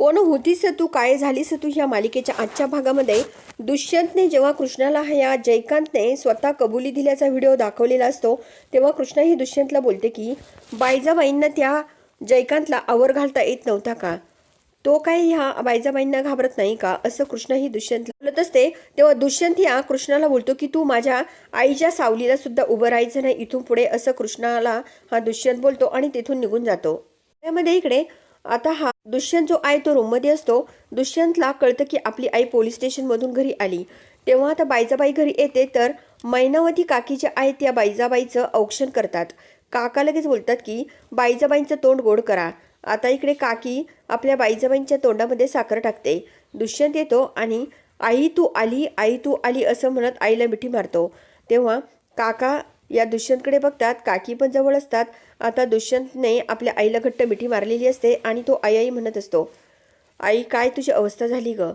कोण होतीस तू? काय झालीस तू ह्या मालिकेच्या आजच्या भागामध्ये? दुष्यंतने जेव्हा कृष्णाला ह्या जयकांतने स्वतः कबुली दिल्याचा व्हिडिओ दाखवलेला असतो तेव्हा कृष्णा ही दुष्यंतला बोलते की बायजाबाईंना त्या जयकांतला आवर घालता येत नव्हता का? तो काय ह्या बायजाबाईंना घाबरत नाही का? असं कृष्ण ही दुष्यंतला बोलत असते. तेव्हा दुष्यंत या कृष्णाला बोलतो की तू माझ्या आईच्या सावलीला सुद्धा उभं राहायचं नाही इथून पुढे असं कृष्णाला हा दुष्यंत बोलतो आणि तिथून निघून जातो. त्यामध्ये इकडे आता हा दुष्यंत जो आहे तो रूममध्ये असतो दुष्यंतला कळतं की आपली आई पोलीस स्टेशनमधून घरी आली. तेव्हा आता बायजाबाई घरी येते तर मैनावती काकी ज्या आहेत त्या बायजाबाईचं औक्षण करतात. काका लगेच बोलतात की बायजाबाईंचं तोंड गोड करा. आता इकडे काकी आपल्या बाईजाबाईंच्या तोंडामध्ये साखर टाकते. दुष्यंत येतो आणि आई तू आली आई तू आली असं म्हणत आईला मिठी मारतो. तेव्हा काका या दुष्यंतकडे बघतात काकी पण जवळ असतात. आता दुष्यंतने आपल्या आईला घट्ट मिठी मारलेली असते आणि तो आई आई म्हणत असतो आई काय तुझी अवस्था झाली ग?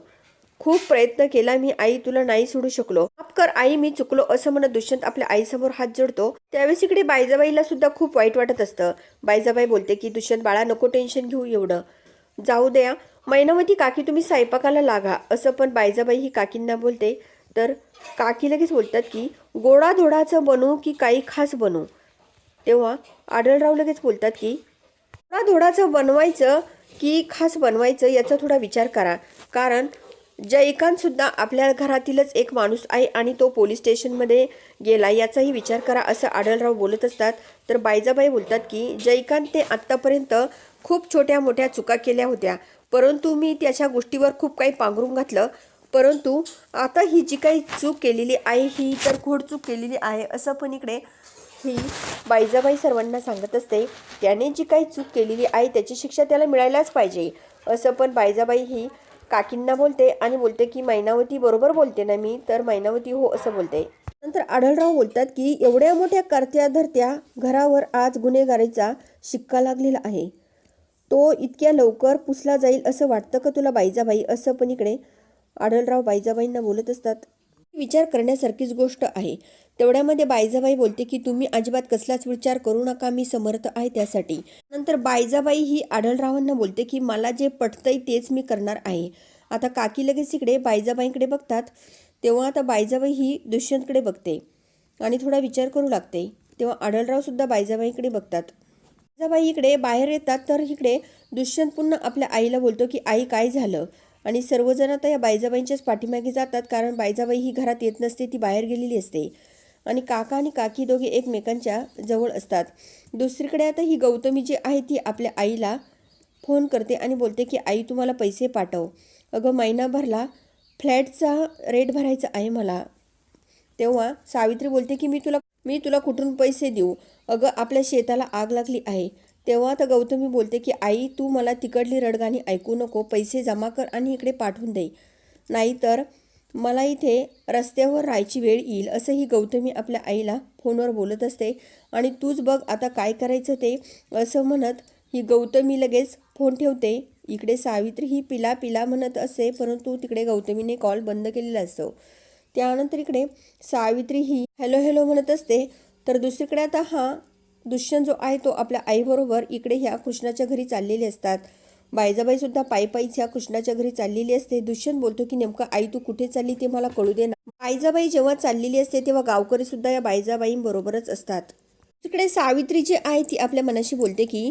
खूप प्रयत्न केला मी आई तुला नाही सोडू शकलो. माफ कर आई मी चुकलो असं म्हणत दुष्यंत आपल्या आईसमोर हात जोडतो. त्यावेळेस इकडे बायजाबाईला सुद्धा खूप वाईट वाटत असतं. बायजाबाई बोलते की दुष्यंत बाळा नको टेन्शन घेऊ एवढं. जाऊ द्या. मैनावती काकी तुम्ही स्वयंपाकाला लागा असं पण बायजाबाई ही काकींना बोलते. तर काकी लगेच बोलतात की गोडाधोडाचं बनू की काही खास बनू तेव्हा आढळराव लगेच बोलतात की गोडा धोडाचं बनवायचं की खास बनवायचं याचा थोडा विचार करा. कारण जयकांतसुद्धा आपल्या घरातीलच एक माणूस आहे आणि तो पोलीस स्टेशनमध्ये गेला याचाही विचार करा असं आढळराव बोलत असतात. तर बायजाबाई बोलतात की जयकांतने आत्तापर्यंत खूप छोट्या मोठ्या चुका केल्या होत्या. परंतु मी त्याच्या गोष्टीवर खूप काही पांघरून घातलं. परंतु आता ही जी काही चूक केलेली आहे ही तर घोड चूक केलेली आहे असं पण इकडे ही बाईजाबाई सर्वांना सांगत असते. त्याने जी काही चूक केलेली आहे त्याची शिक्षा त्याला मिळायलाच पाहिजे. असं पण बाईजाबाई ही काकींना बोलते आणि बोलते की मैनावती बरोबर बोलते ना मी तर मैनावती हो असं बोलते. नंतर आढळराव बोलतात की एवढ्या मोठ्या करत्या धरत्या घरावर आज गुन्हेगारीचा शिक्का लागलेला आहे. तो इतक्या लवकर पुसला जाईल असं वाटतं का तुला बाईजाबाई? असं पण इकडे आढळराव बायजाबाईंना बोलत असतात. विचार करण्यासारखीच गोष्ट आहे. तेवढ्यामध्ये बायजाबाई बोलते की तुम्ही अजिबात कसलाच विचार करू नका मी समर्थ आहे त्यासाठी. नंतर बायजाबाई ही आढळरावांना बोलते की मला जे पटतंय तेच मी करणार आहे. आता काकी लगेच इकडे बायजाबाईंकडे बघतात. तेव्हा आता बायजाबाई ही दुष्यंतकडे बघते आणि थोडा विचार करू लागते. तेव्हा आढळरावसुद्धा बायजाबाईंकडे बघतात. बायजाबाई इकडे बाहेर येतात तर इकडे दुष्यंत पुन्हा आपल्या आईला बोलतो की आई काय झालं? आणि सर्वजण आता या बायजाबाईंच्याच पाठीमागे जातात कारण बायजाबाई ही घरात येत नसते ती बाहेर गेलेली असते. आणि काका आणि काकी दोघे एकमेकांच्या जवळ असतात. दुसरीकडे आता ही गौतमी जी आहे ती आपल्या आईला फोन करते आणि बोलते की आई तुम्हाला पैसे पाठव. अगं महिनाभरला फ्लॅटचा रेट भरायचा आहे मला. तेव्हा सावित्री बोलते की मी तुला मी तुला कुठून पैसे देऊ? अगं आपल्या शेताला आग लागली आहे. तेव्हा आता गौतमी बोलते की आई तू मला तिकडली रडगाणी ऐकू नको पैसे जमा कर आणि इकडे पाठवून दे. नाहीतर मला इथे रस्त्यावर राहायची वेळ येईल असं ही गौतमी आपल्या आईला फोनवर बोलत असते. आणि तूच बघ आता काय करायचं ते असं म्हणत ही गौतमी लगेच फोन ठेवते. इकडे सावित्री ही पिला पिला म्हणत असते परंतु तिकडे गौतमीने कॉल बंद केलेला असतो. त्यानंतर इकडे सावित्री ही हॅलो हॅलो म्हणत असते. तर दुसरीकडे आता हा दुष्यंत जो आहे तो आपल्या आईबरोबर इकडे ह्या कृष्णाच्या घरी चाललेले असतात. बायजाबाई सुद्धा पायी पायीच ह्या कृष्णाच्या घरी चाललेली असते. दुष्यंत बोलतो की नेमकं आई तू कुठे चालली ते मला कळू दे ना. बायजाबाई जेव्हा चाललेली असते तेव्हा गावकरी सुद्धा या बायजाबाईंबरोबरच असतात. तिकडे सावित्री जी आहे ती आपल्या मनाशी बोलते की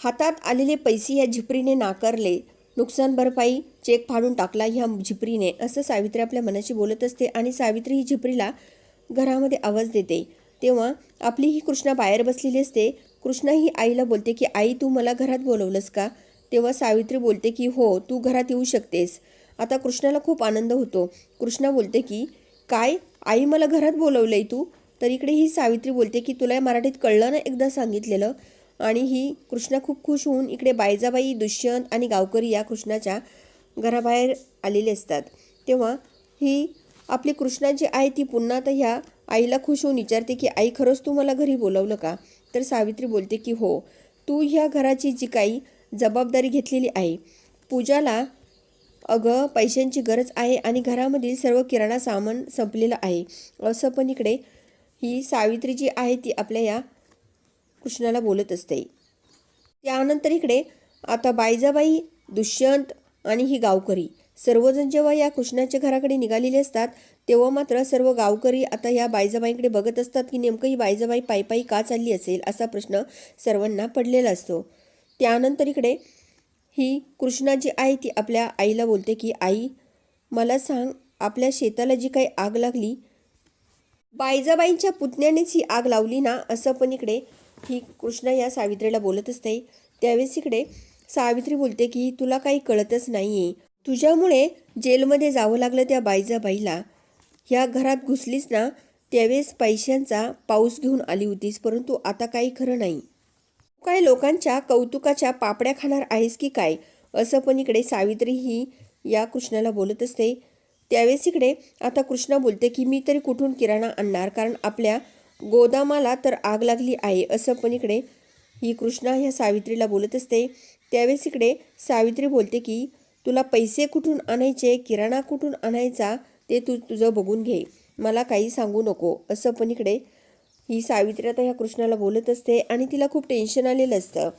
हातात आलेले पैसे या झिपरीने नाकारले. नुकसान भरपाई चेक फाडून टाकला ह्या झिपरीने. असं सावित्री आपल्या मनाशी बोलत असते आणि सावित्री ही झिपरीला घरामध्ये आवाज देते. तेव्हा आपली ही कृष्णा बाहेर बसलेली असते. कृष्णा ही आईला बोलते की आई तू मला घरात बोलवलंस का? तेव्हा सावित्री बोलते की हो तू घरात येऊ शकतेस. आता कृष्णाला खूप आनंद होतो. कृष्णा बोलते की काय? आई मला घरात बोलवलंय तू? तर इकडे ही सावित्री बोलते की तुला मराठीत कळलं ना एकदा सांगितलेलं? आणि ही कृष्णा खूप खुश होऊन इकडे बायजाबाई दुष्यंत आणि गावकरी या कृष्णाच्या घराबाहेर आलेले असतात. तेव्हा ही आपली कृष्णा जी आहे ती पुन्हा आता ह्या आईला खुश होऊन विचारते की आई खरंच तू मला घरी बोलवलं का? तर सावित्री बोलते की हो तू ह्या घराची जी काही जबाबदारी घेतलेली आहे पूजाला अगं पैशांची गरज आहे आणि घरामधील सर्व किराणा सामान संपलेलं आहे असं पण इकडे ही सावित्री जी आहे ती आपल्या या कृष्णाला बोलत असते. त्यानंतर इकडे आता बायजाबाई दुष्यंत आणि ही गावकरी सर्वजण जेव्हा या कृष्णाच्या घराकडे निघालेले असतात तेव्हा मात्र सर्व गावकरी आता या बायजाबाईंकडे बघत असतात की नेमकं ही बायजाबाई पायपाई का चालली असेल असा प्रश्न सर्वांना पडलेला असतो. त्यानंतर इकडे ही कृष्णा जी आहे ती आपल्या आईला बोलते की आई मला सांग आपल्या शेताला जी काही आग लागली बायजाबाईंच्या पुतण्यानेच ही आग लावली ना? असं पण इकडे ही कृष्णा या सावित्रीला बोलत असते. त्यावेळेस इकडे सावित्री बोलते की तुला काही कळतच नाही आहे तुझ्यामुळे जेलमध्ये जावं लागलं त्या बाईजाबाईला ह्या घरात घुसलीस ना त्यावेळेस पैशांचा पाऊस घेऊन आली होतीस परंतु आता काही खरं नाही. तू काय लोकांच्या कौतुकाच्या पापड्या खाणार आहेस की काय? असं पण इकडे सावित्री ही या कृष्णाला बोलत असते. त्यावेळेस इकडे आता कृष्णा बोलते की मी तरी कुठून किराणा आणणार? कारण आपल्या गोदामाला तर आग लागली आहे. असं पण इकडे ही कृष्णा ह्या सावित्रीला बोलत असते. त्यावेळेस इकडे सावित्री बोलते की तुला पैसे कुठून आणायचे किराणा कुठून आणायचा ते तू तुझं बघून घे. मला काही सांगू नको. असं पण इकडे ही सावित्री आता ह्या कृष्णाला बोलत असते आणि तिला खूप टेन्शन आलेलं असतं.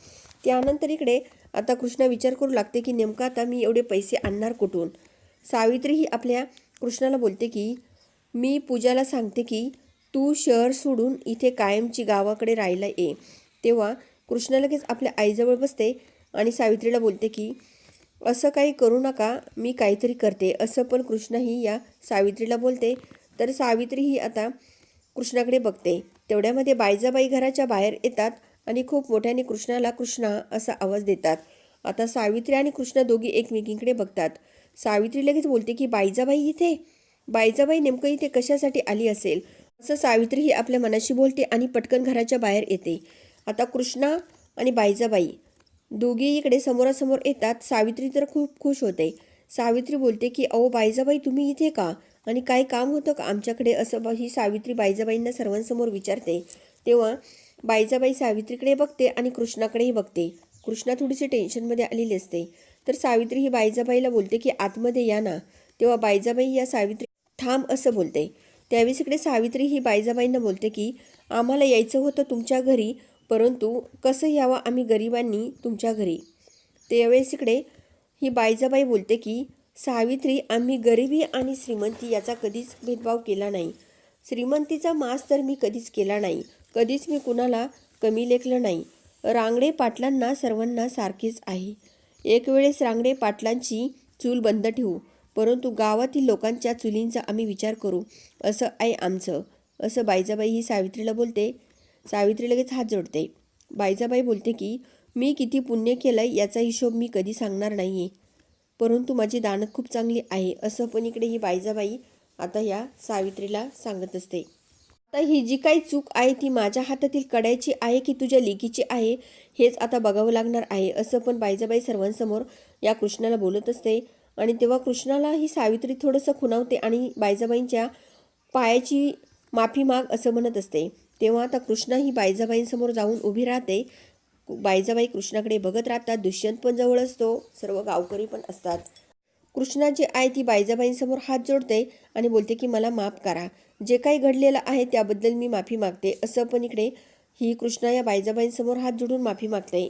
त्यानंतर इकडे आता कृष्णा विचार करू लागते की नेमकं आता मी एवढे पैसे आणणार कुठून? सावित्री ही आपल्या कृष्णाला बोलते की मी पूजाला सांगते की तू शहर सोडून इथे कायमची गावाकडे राहायला ये. तेव्हा कृष्णा लगेच आपल्या आईजवळ बसते आणि सावित्रीला बोलते की असं काही करू नका मी काहीतरी करते. असं पण कृष्णा ही या सावित्रीला बोलते. तर सावित्री ही आता कृष्णाकडे बघते. तेवढ्यामध्ये बायजाबाई घराच्या बाहेर येतात आणि खूप मोठ्याने कृष्णाला कृष्णा असा आवाज देतात. आता सावित्री आणि कृष्णा दोघी एकमेकींकडे बघतात. सावित्री लगेच बोलते की बायजाबाई इथे? बायजाबाई नेमकं इथे कशासाठी आली असेल? असं सावित्री ही आपल्या मनाशी बोलते आणि पटकन घराच्या बाहेर येते. आता कृष्णा आणि बायजाबाई दोघी इकडे समोरासमोर येतात. सावित्री तर खूप खुश होते. सावित्री बोलते की अहो बायजाबाई तुम्ही इथे का? आणि काय काम होतं का आमच्याकडे? असं ही सावित्री बायजाबाईंना सर्वांसमोर विचारते. तेव्हा बायजाबाई सावित्रीकडे बघते आणि कृष्णाकडेही बघते. कृष्णा थोडीशी टेन्शनमध्ये आलेली असते. तर सावित्री ही बायजाबाईला बोलते की आतमध्ये या ना. तेव्हा बायजाबाई या सावित्री थांब असं बोलते. त्यावेळेस इकडे सावित्री ही बायजाबाईंना बोलते की आम्हाला यायचं होतं तुमच्या घरी. परंतु कसं यावं आम्ही गरिबांनी तुमच्या घरी? त्यावेळेस इकडे ही बायजाबाई बोलते की सावित्री आम्ही गरिबी आणि श्रीमंती याचा कधीच भेदभाव केला नाही. श्रीमंतीचा मास तर मी कधीच केला नाही. कधीच मी कुणाला कमी लेखलं नाही. रांगडे पाटलांना सर्वांना सारखेच आहे. एक वेळेस रांगडे पाटलांची चूल बंद ठेवू. परंतु गावातील लोकांच्या चुलींचा आम्ही विचार करू. असं आहे आमचं. असं बायजाबाई ही सावित्रीला बोलते. सावित्री लगेच हात जोडते. बायजाबाई बोलते की मी किती पुण्य केलं याचा हिशोब मी कधी सांगणार नाही आहे परंतु माझी दानत खूप चांगली आहे असं पण इकडे ही बायजाबाई आता या सावित्रीला सांगत असते. आता ही जी काही चूक आहे ती माझ्या हातातील कड्याची आहे की तुझ्या लेकीची आहे हेच आता बघावं लागणार आहे असं पण बायजाबाई सर्वांसमोर या कृष्णाला बोलत असते. आणि तेव्हा कृष्णाला ही सावित्री थोडंसं खुणावते आणि बायजाबाईंच्या पायाची माफी माग असं म्हणत असते. तेव्हा आता कृष्णा ही बायजाबाईंसमोर जाऊन उभी राहते. बायजाबाई कृष्णाकडे बघत राहतात. दुष्यंत पण जवळ असतो. सर्व गावकरी पण असतात. कृष्णा जी आहे ती बायजाबाईंसमोर हात जोडते आणि बोलते की मला माफ करा. जे काही घडलेलं आहे त्याबद्दल मी माफी मागते. असं पण इकडे ही कृष्णा या बायजाबाईंसमोर हात जोडून माफी मागते.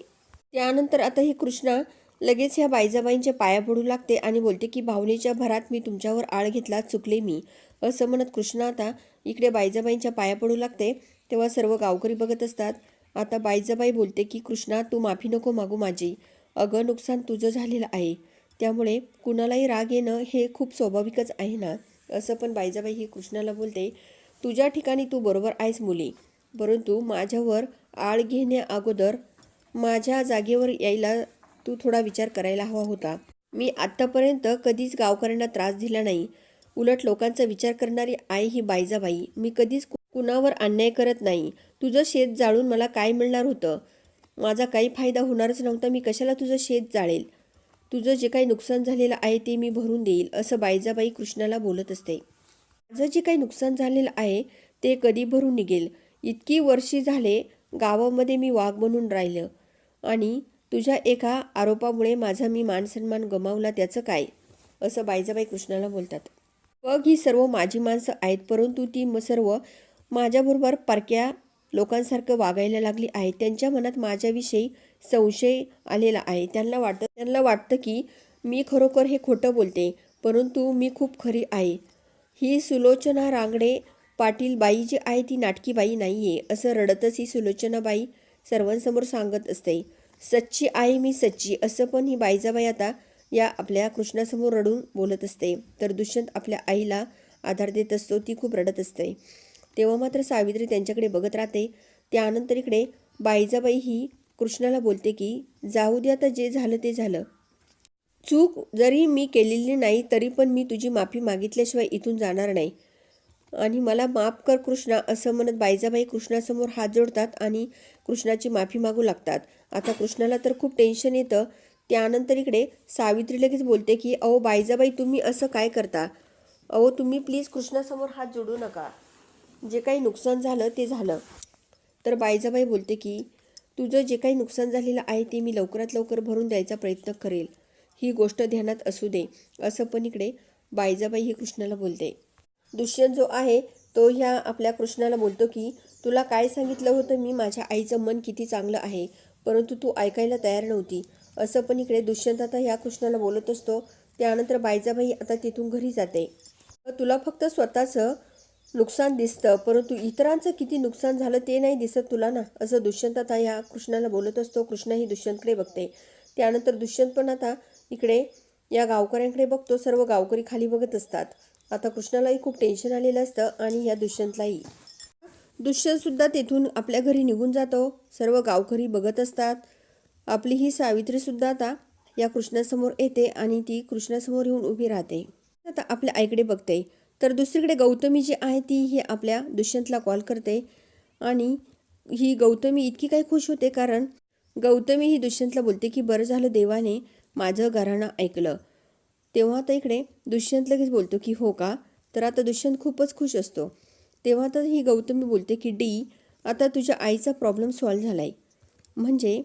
त्यानंतर आता ही कृष्णा लगेच ह्या बायजाबाईंच्या पाया पडू लागते आणि बोलते की भावनेच्या भरात मी तुमच्यावर आळ घेतला चुकले मी. असं म्हणत कृष्णा आता इकडे बायजाबाईंच्या पाया पडू लागते. तेव्हा सर्व गावकरी बघत असतात. आता बायजाबाई बोलते की कृष्णा तू माफी नको मागू माझी. अगं नुकसान तुझं झालेलं आहे. त्यामुळे कुणालाही राग येणं हे खूप स्वाभाविकच आहे ना? असं पण बायजाबाई ही कृष्णाला बोलते. तुझ्या ठिकाणी तू बरोबर आहेस मुली. परंतु माझ्यावर आळ घेण्या अगोदर माझ्या जागेवर यायला तू थोडा विचार करायला हवा होता. मी आत्तापर्यंत कधीच गावकऱ्यांना त्रास दिला नाही. उलट लोकांचा विचार करणारी आई ही बाईजाबाई. मी कधीच कुणावर अन्याय करत नाही. तुझं शेत जाळून मला काय मिळणार होतं? माझा काही फायदा होणारच नव्हता. मी कशाला तुझं शेत जाळेल? तुझं जे काही नुकसान झालेलं आहे ते मी भरून देईल असं बायजाबाई कृष्णाला बोलत असते. माझं जे काही नुकसान झालेलं आहे ते कधी भरून निघेल? इतकी वर्षी झाले गावामध्ये मी वाघ बनून राहिलं. आणि तुझ्या एका आरोपामुळे माझा मी मानसन्मान गमावला त्याचं काय? असं बायजाबाई कृष्णाला बोलतात. बघ ही सर्व माझी माणसं आहेत परंतु ती म सर्व माझ्याबरोबर परक्या लोकांसारखं वागायला लागली आहे त्यांच्या मनात माझ्याविषयी संशय आलेला आहे. त्यांना वाटतं त्यांना वाटतं की मी खरोखर हे खोटं बोलते परंतु मी खूप खरी आहे. ही सुलोचना रांगडे पाटील बाई जी आहे ती नाटकी बाई नाही आहे असं रडतच ही सुलोचनाबाई सर्वांसमोर सांगत असते. सच्ची आई मी सच्ची असं पण ही बाईजाबाई आता या आपल्या कृष्णासमोर रडून बोलत असते. तर दुष्यंत आपल्या आईला आधार देत असतो ती खूप रडत असते. तेव्हा मात्र सावित्री त्यांच्याकडे बघत राहते. त्यानंतर इकडे बाईजाबाई ही कृष्णाला बोलते की जाऊ दे आता जे झालं ते झालं. चूक जरी मी केलेली नाही तरी पण मी तुझी माफी मागितल्याशिवाय इथून जाणार नाही. आणि मला माफ कर कृष्णा असं म्हणत बाईजाबाई कृष्णासमोर हात जोडतात आणि कृष्णाची माफी मागू लागतात. आता कृष्णाला तर खूप टेन्शन येतं. त्यानंतर इकडे सावित्री लगेच बोलते की अहो बायजाबाई तुम्ही असं काय करता? अहो तुम्ही प्लीज कृष्णासमोर हात जोडू नका. जे काही नुकसान झालं ते झालं. तर बायजाबाई बोलते की तुझं जे काही नुकसान झालेलं आहे ते मी लवकरात लवकर भरून द्यायचा प्रयत्न करेल. ही गोष्ट ध्यानात असू दे. असं पण इकडे बायजाबाई ही कृष्णाला बोलते. दुष्यंत जो आहे तो ह्या आपल्या कृष्णाला बोलतो की तुला काय सांगितलं होतं मी? माझ्या आईचं मन किती चांगलं आहे. परंतु तू ऐकायला तयार नव्हती. असं पण इकडे दुष्यंत आता ह्या कृष्णाला बोलत असतो. त्यानंतर बायजाबाई आता तिथून घरी जाते. तुला फक्त स्वतःचं नुकसान दिसतं परंतु इतरांचं किती नुकसान झालं ते नाही दिसत तुला ना? असं दुष्यंत आता ह्या कृष्णाला बोलत असतो. कृष्ण ही दुष्यंतकडे बघते. त्यानंतर दुष्यंत पण आता इकडे या गावकऱ्यांकडे बघतो. सर्व गावकरी खाली बघत असतात. आता कृष्णालाही खूप टेन्शन आलेलं असतं आणि या दुष्यंतलाही. दुष्यंतसुद्धा तेथून आपल्या घरी निघून जातो. सर्व गावकरी बघत असतात. आपली ही सावित्रीसुद्धा आता या कृष्णासमोर येते आणि ती कृष्णासमोर येऊन उभी राहते. आता आपल्या आईकडे बघते. तर दुसरीकडे गौतमी जी आहे ती ही आपल्या दुष्यंतला कॉल करते. आणि ही गौतमी इतकी काही खुश होते कारण गौतमी ही दुष्यंतला बोलते की बरं झालं देवाने माझं घराणं ऐकलं. तेव्हा आता इकडे दुष्यंत लगेच बोलतो की हो का? तर आता दुष्यंत खूपच खुश असतो. तेव्हा तर ही गौतमी बोलते की डी आता तुझ्या आईचा प्रॉब्लेम सॉल्व्ह झाला आहे म्हणजे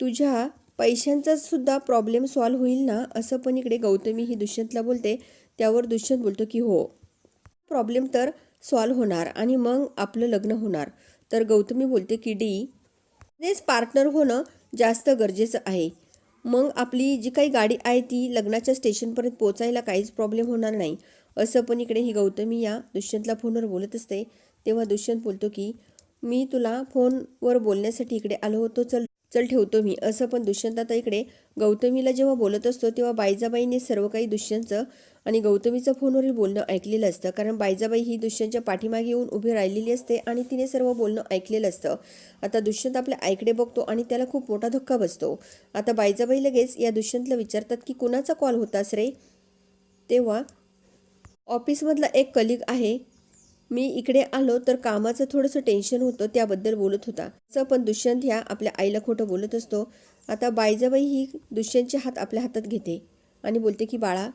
तुझ्या पैशांचासुद्धा प्रॉब्लेम सॉल्व्ह होईल ना असं पण इकडे गौतमी ही दुष्यंतला बोलते. त्यावर दुष्यंत बोलतो की हो प्रॉब्लेम तर सॉल्व्ह होणार आणि मग आपलं लग्न होणार. तर गौतमी बोलते की डी बिझनेस पार्टनर होणं जास्त गरजेचं आहे. मग आपली जी काही गाडी आहे ती लग्नाच्या स्टेशनपर्यंत पोचायला काहीच प्रॉब्लेम होणार नाही. असं पण इकडे ही गौतमी या दुष्यंतला फोनवर बोलत असते. तेव्हा दुष्यंत बोलतो की मी तुला फोनवर बोलण्यासाठी इकडे आलो होतो चल चल ठेवतो मी. असं पण दुष्यंत आता इकडे गौतमीला जेव्हा बोलत असतो तेव्हा बायजाबाईने सर्व काही दुष्यंतचं आणि गौतमीचं फोनवरील बोलणं ऐकलेलं असतं. कारण बायजाबाई ही दुष्यंतच्या पाठीमागे येऊन उभी राहिलेली असते आणि तिने सर्व बोलणं ऐकलेलं असतं. आता दुष्यंत आपल्या आईकडे बघतो आणि त्याला खूप मोठा धक्का बसतो. आता बायजाबाई लगेच या दुष्यंतला विचारतात की कुणाचा कॉल होतास रे? तेव्हा ऑफिसमधला एक कलिग आहे. मी इकडे आलो तर कामाचं थोडंसं टेन्शन होतं त्याबद्दल बोलत होता. असं पण दुष्यंत ह्या आपल्या आईला खोटं बोलत असतो. आता बायजाबाई ही दुष्यंतचे हात आपल्या हातात घेते आणि बोलते की बाळा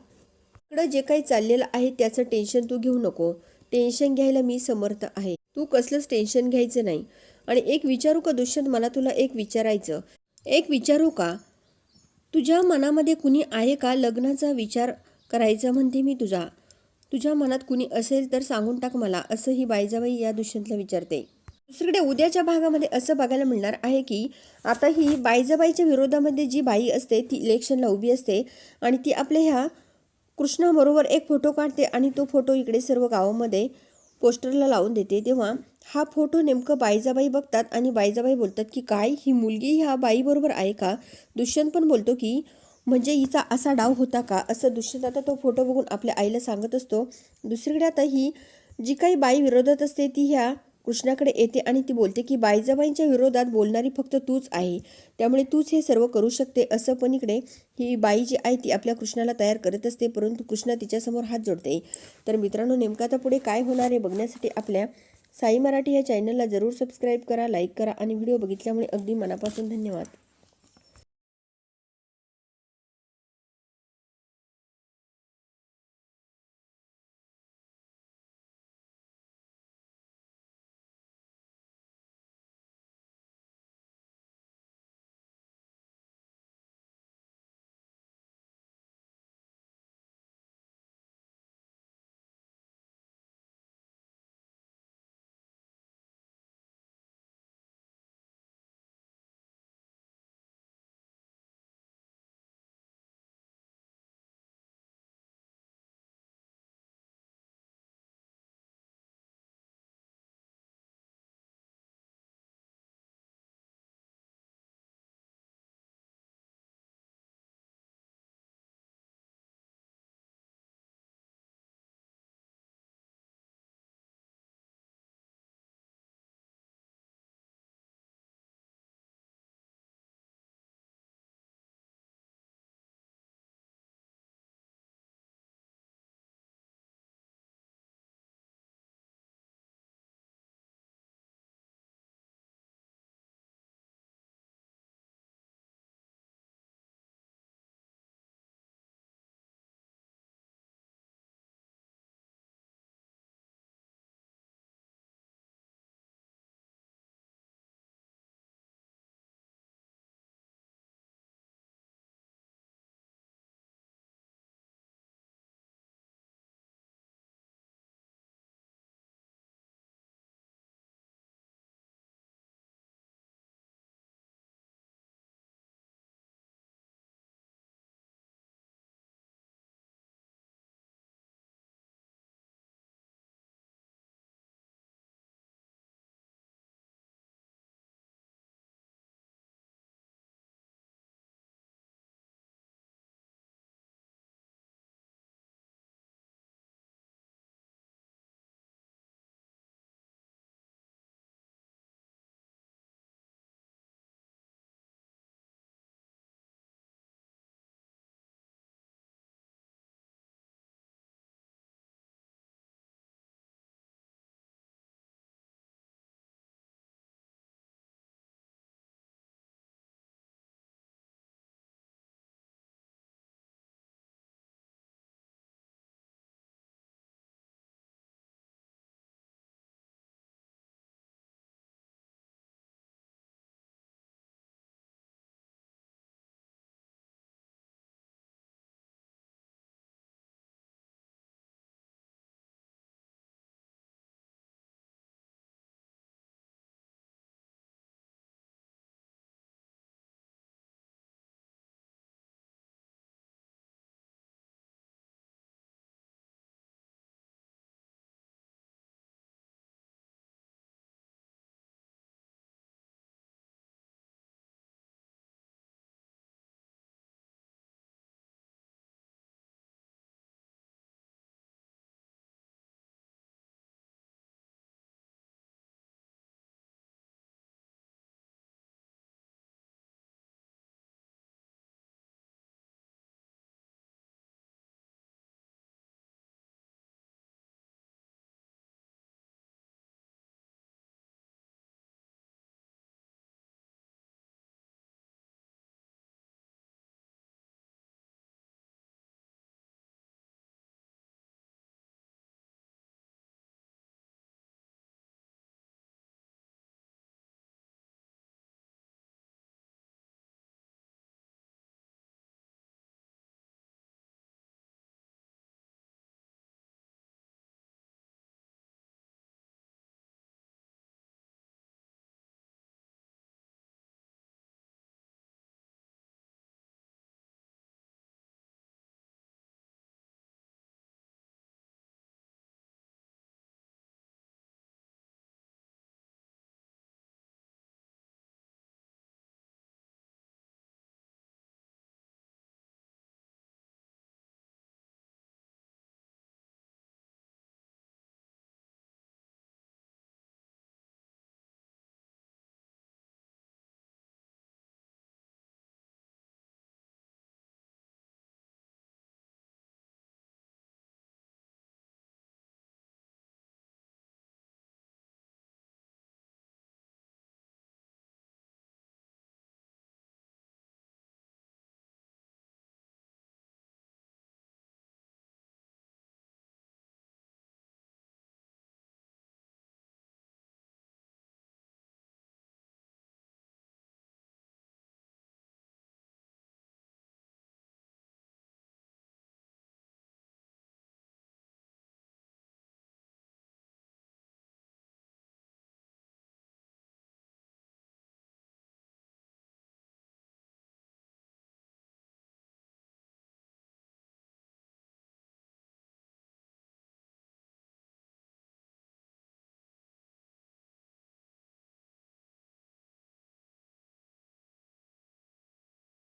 इकडं जे काही चाललेलं आहे त्याचं टेन्शन तू घेऊ नको. टेन्शन घ्यायला मी समर्थ आहे. तू कसलंच टेन्शन घ्यायचं नाही. आणि एक विचारू का दुष्यंत मला तुला एक विचारायचं. एक विचारू का? तुझ्या मनामध्ये कुणी आहे का? लग्नाचा विचार करायचा म्हणते मी तुझा. तुझ्या मनात कुणी असेल तर सांगून टाक मला असं ही बायजाबाई या दुष्यंतला विचारते. दुसरीकडे उद्याच्या भागामध्ये असं बघायला मिळणार आहे की आता ही बाईजाबाईच्या विरोधामध्ये जी बाई असते ती इलेक्शनला उभी असते आणि ती आपल्या ह्या कृष्णाबरोबर एक फोटो काढते आणि तो फोटो इकडे सर्व गावामध्ये पोस्टरला लावून देते. तेव्हा हा फोटो नेमकं बाईजाबाई बघतात आणि बाईजाबाई बोलतात की काय ही मुलगी ह्या बाईबरोबर आहे का? दुष्यंत पण बोलतो की म्हणजे हिचा असा डाव होता का? असं दुष्यंत आता तो फोटो बघून आपल्या आईला सांगत असतो. दुसरीकडे आता ही जी काही बाई विरोधात असते ती ह्या कृष्णाकडे येते आणि ती बोलते की बाईजाबाईंच्या विरोधात बोलणारी फक्त तूच आहे. त्यामुळे तूच हे सर्व करू शकते. असं पण इकडे ही बाई जी आहे ती आपल्या कृष्णाला तयार करत असते परंतु कृष्णा तिच्यासमोर हात जोडते. तर मित्रांनो नेमकं आता पुढे काय होणार आहे बघण्यासाठी आपल्या साई मराठी या चॅनलला जरूर सबस्क्राईब करा लाईक करा आणि व्हिडिओ बघितल्यामुळे अगदी मनापासून धन्यवाद.